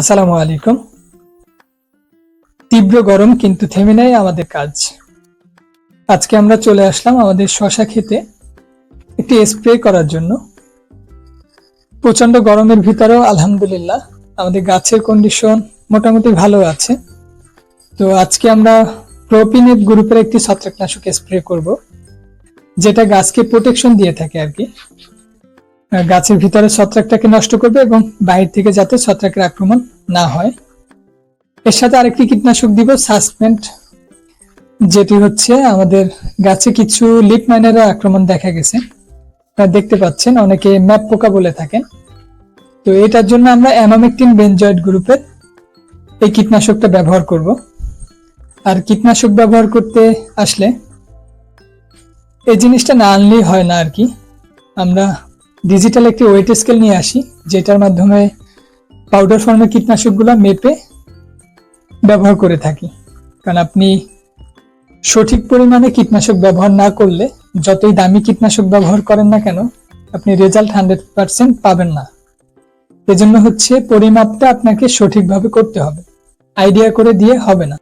আসসালামু আলাইকুম। তীব্র গরম কিন্তু থেমে নেই আমাদের কাজ। আজকে আমরা চলে আসলাম আমাদের শশা খেতে একটি স্প্রে করার জন্য। প্রচণ্ড গরমের ভিতরেও আলহামদুলিল্লাহ আমাদের গাছের কন্ডিশন মোটামুটি ভালো আছে। তো আজকে আমরা প্রোপিনেট গ্রুপের একটি ছত্রাকনাশক স্প্রে করব, যেটা গাছকে প্রোটেকশন দিয়ে থাকে আর কি। গাছের ভিতরে ছত্রাকটাকে নষ্ট করবে এবং বাইরে থেকে যাতে ছত্রাকের আক্রমণ না হয়। এর সাথে আরেকটি কীটনাশক দিব, সাসপেন্ট, যেটি হচ্ছে আমাদের গাছে কিছু লিপ মাইনারের আক্রমণ দেখা গেছে। আপনারা দেখতে পাচ্ছেন, অনেকে ম্যাপ পোকা বলে থাকেন। তো এটার জন্য আমরা অ্যামামেকটিন বেনজয়েড গ্রুপের এই কীটনাশকটা ব্যবহার করব। আর কীটনাশক ব্যবহার করতে আসলে এই জিনিসটা না আনলেই হয় না আর কি। আমরা ডিজিটাল একটি ওয়েট স্কেল নিয়ে আসি, যেটার মাধ্যমে পাউডার ফর্মের কীটনাশকগুলো মেপে ব্যবহার করে থাকি। কারণ আপনি সঠিক পরিমাণে কীটনাশক ব্যবহার না করলে, যতই দামি কীটনাশক ব্যবহার করেন না কেন, আপনি রেজাল্ট হান্ড্রেড পার্সেন্ট পাবেন না। এজন্য হচ্ছে পরিমাপটা আপনাকে সঠিকভাবে করতে হবে। আইডিয়া করে দিয়ে হবে না।